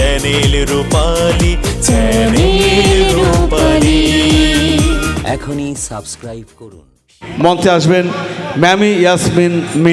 Channel রূপালী channel রূপালী। এখনই subscribe করুন। মঞ্চে আসবেন ম্যামি ইয়াসমিন মি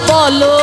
বলো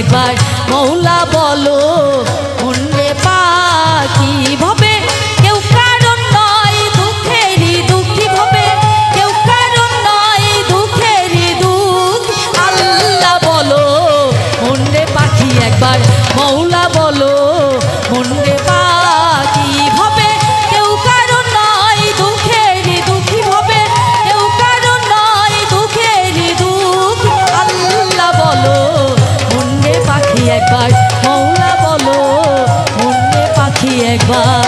একবার মৌলা বলো। বাবা